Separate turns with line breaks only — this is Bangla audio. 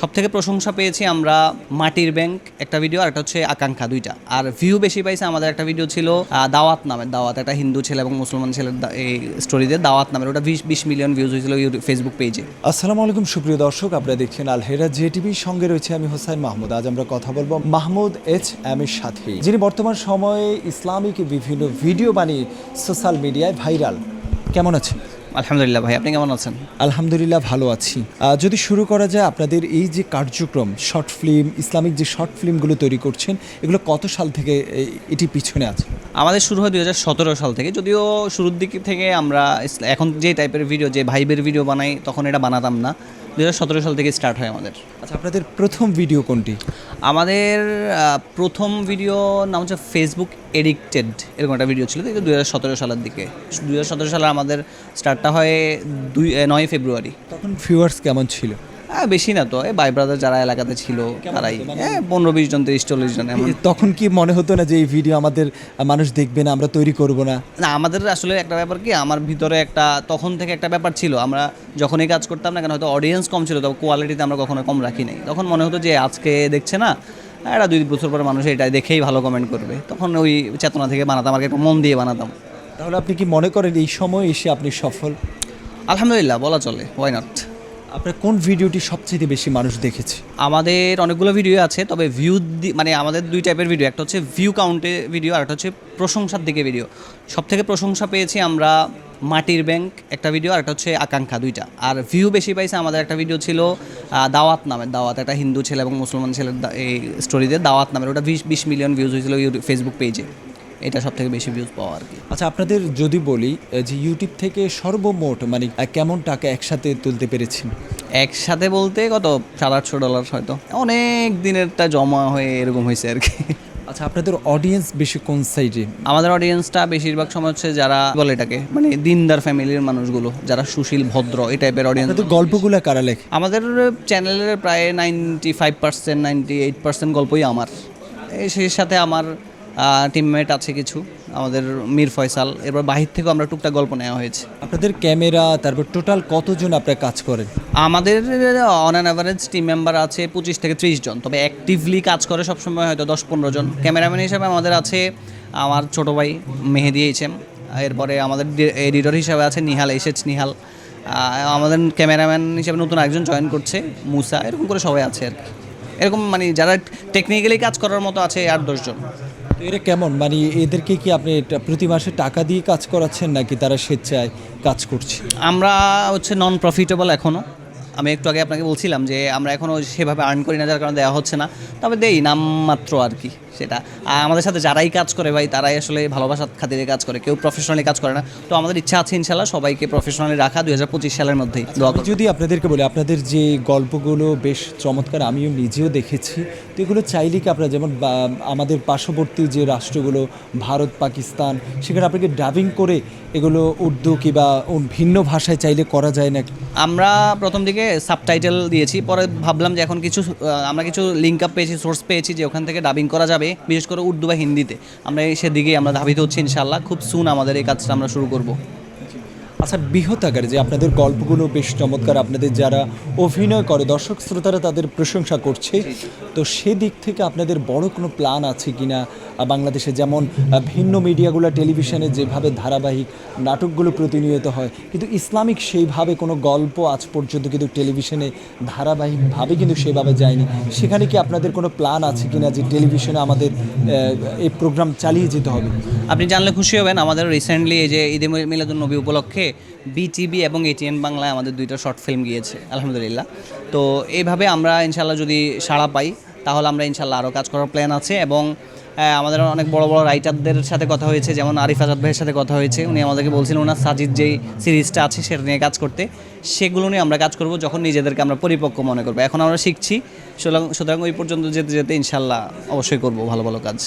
সব থেকে প্রশংসা পেয়েছি আমরা মাটির ব্যাংক একটা ভিডিও আর একটা হচ্ছে আকাঙ্ক্ষা দুইটা। আর ভিউ বেশি পাইছে আমাদের একটা ভিডিও ছিল দাওয়াত নামের দাওয়াত একটা হিন্দু ছেলে এবং মুসলমান ছেলের এই স্টোরিতে দাওয়াত নামের। ওটা বিশ বিশ মিলিয়ন ভিউজ হয়েছিল ফেসবুক পেজে
আসসালামু আলাইকুম, সুপ্রিয় দর্শক। আপনারা দেখছেন আলহেরা জে টিভির সঙ্গে রয়েছে আমি হোসাইন মাহমুদ। আজ আমরা কথা বলব মাহমুদ এইচ এম এর সাথে, যিনি বর্তমান সময়ে ইসলামিক বিভিন্ন ভিডিও বানিয়ে সোশ্যাল মিডিয়ায় ভাইরাল কেমন আছেন?
আলহামদুলিল্লাহ ভাই আপনি কেমন আছেন?
আলহামদুলিল্লাহ ভালো আছি। যদি শুরু করা যায় আপনাদের এই যে কার্যক্রম শর্ট ফিল্ম ইসলামিক যে শর্ট ফিল্মগুলো তৈরি করছেন এগুলো কত সাল থেকে এটি পিছনে আছে?
আমাদের শুরু হয় দুই হাজার সতেরো সাল থেকে। যদিও শুরুর দিক থেকে আমরা এখন যে টাইপের ভিডিও যে ভাইবের ভিডিও বানাই তখন এটা বানাতাম না। দু হাজার সতেরো সাল থেকে স্টার্ট হয় আমাদের।
আচ্ছা আপনাদের প্রথম ভিডিও কোনটি?
আমাদের প্রথম ভিডিও নাম হচ্ছে ফেসবুক এডিক্টেড এরকম একটা ভিডিও ছিল দু হাজার সতেরো সালের দিকে। দু হাজার সতেরো সালে আমাদের স্টার্টটা হয় দুই নয় ফেব্রুয়ারি।
তখন ভিউয়ার্স কেমন ছিল?
হ্যাঁ বেশি না তো। এই ভাই ব্রাদার যারা এলাকাতে ছিল তারাই। হ্যাঁ পনেরো বিশ জন তিরিশ চল্লিশ জন এমন।
তখন কি মনে হতো না যে এই ভিডিও আমাদের মানুষ দেখবে না আমরা তৈরি করব না?
না আমাদের আসলে একটা ব্যাপার কি আমার ভিতরে একটা তখন থেকে একটা ব্যাপার ছিল। আমরা যখনই কাজ করতাম না কেন হয়তো অডিয়েন্স কম ছিল তবে কোয়ালিটিতে আমরা কখনো কম রাখি নাই। তখন মনে হতো যে আজকে দেখছে না এটা দুই বছর পরে মানুষ এটা দেখেই ভালো কমেন্ট করবে। তখন ওই চেতনা থেকে বানাতাম আর একটু মন দিয়ে বানাতাম।
তাহলে আপনি কি মনে করেন এই সময় এসে আপনি সফল?
আলহামদুলিল্লাহ বলা চলে ওয়াই নট
আপনার কোন ভিডিওটি সবচেয়ে বেশি মানুষ দেখেছে?
আমাদের অনেকগুলো ভিডিও আছে, তবে ভিউ মানে আমাদের দুই টাইপের ভিডিও একটা হচ্ছে ভিউ কাউন্টে ভিডিও আর একটা হচ্ছে প্রশংসার দিকে ভিডিও সব থেকে প্রশংসা পেয়েছি আমরা মাটির ব্যাংক একটা ভিডিও আর একটা হচ্ছে আকাঙ্ক্ষা দুইটা। আর ভিউ বেশি পাইছে আমাদের একটা ভিডিও ছিল দাওয়াত নামের দাওয়াত একটা হিন্দু ছেলে এবং মুসলমান ছেলের এই স্টোরিতে দাওয়াত নামের ওটা বিশ বিশ মিলিয়ন ভিউজ হয়েছিল ফেসবুক পেজে এটা সব থেকে বেশি ভিউজ পাওয়া আর কি।
আচ্ছা আপনাদের যদি বলি যে ইউটিউব থেকে সর্বমোট মানে কেমন টাকা একসাথে তুলতে পেরেছেন?
একসাথে বলতে কত? সাত আটশো ডলার হয়তো। অনেক দিনেরটা জমা হয়ে এরকম হয়েছে আর কি।
আচ্ছা আপনাদের অডিয়েন্স বেশি কোন সাইডে
আমাদের অডিয়েন্সটা বেশিরভাগ সময় হচ্ছে যারা বলে এটাকে মানে দিনদার ফ্যামিলির মানুষগুলো যারা সুশীল ভদ্র এই টাইপের অডিয়েন্স
গল্পগুলো কারা লেখে?
আমাদের চ্যানেলের প্রায় ninety five percent ninety eight percent গল্পই আমার। সেই সাথে আমার টিমমেট আছে কিছু আমাদের মীর ফয়সাল। এরপর বাহির থেকেও আমরা টুকটাক গল্প নেওয়া হয়েছে।
আপনাদের ক্যামেরা তারপর টোটাল কতজন আপনারা কাজ করেন?
আমাদের on an average team member আছে পঁচিশ থেকে ত্রিশ জন তবে অ্যাক্টিভলি কাজ করে সবসময় হয়তো দশ পনেরো জন। ক্যামেরাম্যান হিসাবে আমাদের আছে আমার ছোটো ভাই মেহেদি এইচএম এরপরে আমাদের এডিটর হিসাবে আছে নিহাল এইচএচ নিহাল। আমাদের ক্যামেরাম্যান হিসাবে নতুন একজন জয়েন করছে মুসা এরকম করে সবাই আছে আর কি। এরকম মানে যারা টেকনিক্যালি কাজ করার মতো আছে আট দশজন
এরা কেমন? মানে এদেরকে কি আপনি প্রতি মাসে টাকা দিয়ে কাজ করাচ্ছেন নাকি তারা স্বেচ্ছায় কাজ করছে?
আমরা হচ্ছে নন প্রফিটেবল এখনও আমি একটু আগে আপনাকে বলছিলাম যে আমরা এখনও সেভাবে আর্ন করি না, যার কারণে দেওয়া হচ্ছে না। তবে দেই, নামমাত্র আর কি। সেটা। আর আমাদের সাথে যারাই কাজ করে ভাই তারাই আসলে ভালোবাসার খাতিরে কাজ করে কেউ প্রফেশনালি কাজ করে না। তো আমাদের ইচ্ছা আছে ইনশাল্লাহ সবাইকে প্রফেশনালি রাখা দুই হাজার পঁচিশ সালের মধ্যেই।
যদি আপনাদেরকে বলি আপনাদের যে গল্পগুলো বেশ চমৎকার আমিও নিজেও দেখেছি তো এগুলো চাইলে কি আপনারা যেমন আমাদের পার্শ্ববর্তী যে রাষ্ট্রগুলো ভারত পাকিস্তান সেখানে আপনাকে ডাবিং করে এগুলো উর্দু কিংবা ভিন্ন ভাষায় চাইলে করা যায় না
আমরা প্রথম দিকে সাবটাইটেল দিয়েছি পরে ভাবলাম যে এখন কিছু আমরা কিছু লিঙ্ক আপ পেয়েছি সোর্স পেয়েছি যে ওখান থেকে ডাবিং করা যাবে। বিশেষ করে উর্দু বা হিন্দিতে। আমরা সেদিকেই আমরা ধাবিত হচ্ছি ইনশাল্লাহ খুব সুন আমাদের এই কাজটা আমরা শুরু করব।
আচ্ছা বৃহৎ আকারে যে আপনাদের গল্পগুলো বেশ চমৎকার আপনাদের যারা অভিনয় করে দর্শক শ্রোতারা তাদের প্রশংসা করছে। তো সেদিক থেকে আপনাদের বড় কোনো প্ল্যান আছে কি না বাংলাদেশে যেমন ভিন্ন মিডিয়াগুলো টেলিভিশনে যেভাবে ধারাবাহিক নাটকগুলো প্রতিনিয়ত হয় কিন্তু ইসলামিক সেইভাবে কোনো গল্প আজ পর্যন্ত কিন্তু টেলিভিশনে ধারাবাহিকভাবে কিন্তু সেভাবে যায়নি। সেখানে কি আপনাদের কোনো প্ল্যান আছে কিনা যে টেলিভিশনে আমাদের এই প্রোগ্রাম চালিয়ে যেতে হবে?
আপনি জানলে খুশি হবেন আমাদের রিসেন্টলি এই যে ঈদে মিলাদুল নবী উপলক্ষে বিটিভি এবং এটিএন বাংলায় আমাদের দুইটা শর্ট ফিল্ম গিয়েছে, আলহামদুলিল্লাহ। তো এইভাবে আমরা ইনশাল্লাহ যদি সাড়া পাই, তাহলে আমরা ইনশাল্লাহ আরও কাজ করার প্ল্যান আছে এবং আমাদের অনেক বড় বড় রাইটারদের সাথে কথা হয়েছে, যেমন আরিফ আজাদ ভাইয়ের সাথে কথা হয়েছে, উনি আমাদেরকে বলছিলেন ওনার সাজিদ যেই সিরিজটা আছে, সেটা নিয়ে কাজ করতে। সেগুলো নিয়ে আমরা কাজ করব যখন নিজেদেরকে আমরা পরিপক্ক মনে করব। এখন আমরা শিখছি, সুতরাং সুতরাং ওই পর্যন্ত যেতে যেতে ইনশাল্লাহ অবশ্যই করব ভালো ভালো কাজ।